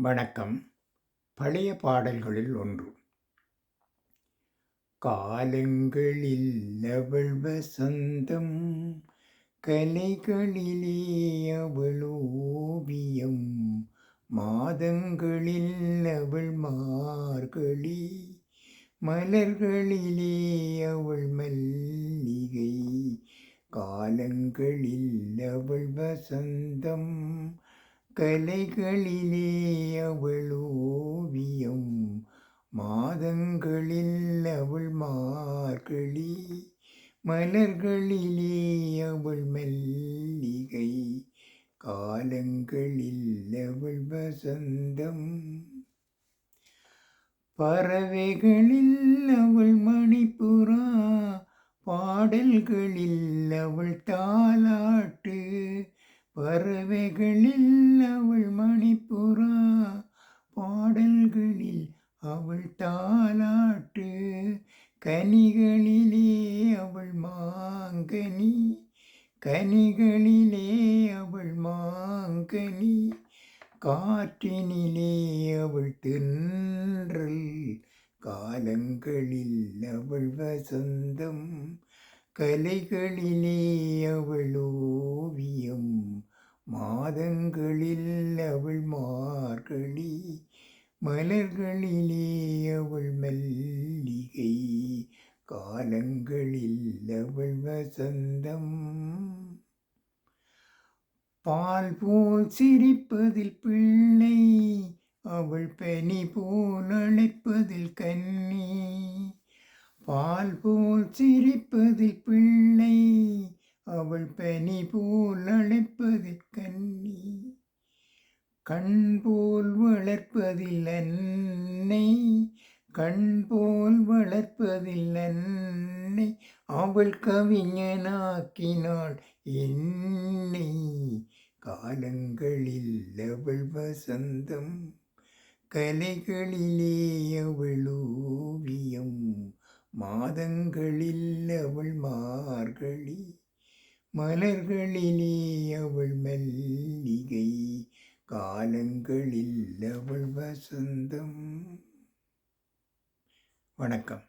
வணக்கம். பழைய பாடல்களில் ஒன்று. காலங்களில் அவள் வசந்தம் கலைகளிலே அவள் ஓவியம் மாதங்களில் அவள் மார்கழி மலர்களிலே அவள் மல்லிகை காலங்களில் அவள் வசந்தம் கலைகளிலே அவள் ஓவியம் மாதங்களில் அவள் மார்கழி மலர்களிலே அவள் மல்லிகை காலங்களில் அவள் வசந்தம். பறவைகளில் அவள் மணிப்புறா பாடல்களில் அவள் தாலாட்டு பறவைகளில் அவள் மணிப்புறா பாடல்களில் அவள் தாலாட்டு கனிகளிலே அவள் மாங்கனி கனிகளிலே அவள் மாங்கனி காற்றினிலே அவள் தின்றல் காலங்களில் அவள் வசந்தம் கலைகளிலே அவள் ஓவியம். மாதங்களில் அவள் மார்கழி மலர்களிலே அவள் மல்லிகை காலங்களில் அவள் வசந்தம். பால் போல் சிரிப்பதில் பிள்ளை அவள் பனி போல் அழைப்பதில் கன்னி. பால் போல் சிரிப்பதில் பிள்ளை அவள் பனி போல் அழைப்பது கண்ணி கண் போல் வளர்ப்பதில் அன்னை கண் போல் வளர்ப்பதில் அன்னை அவள் கவிஞனாக்கினாள் என்னை. காலங்களில் அவள் வசந்தம் கலைகளிலே அவள் ஓவியம் மாதங்களில் அவள் மார்கழி மலர்களிலே அவள் மல்லிகை காலங்களில் அவள் வசந்தம். வணக்கம்.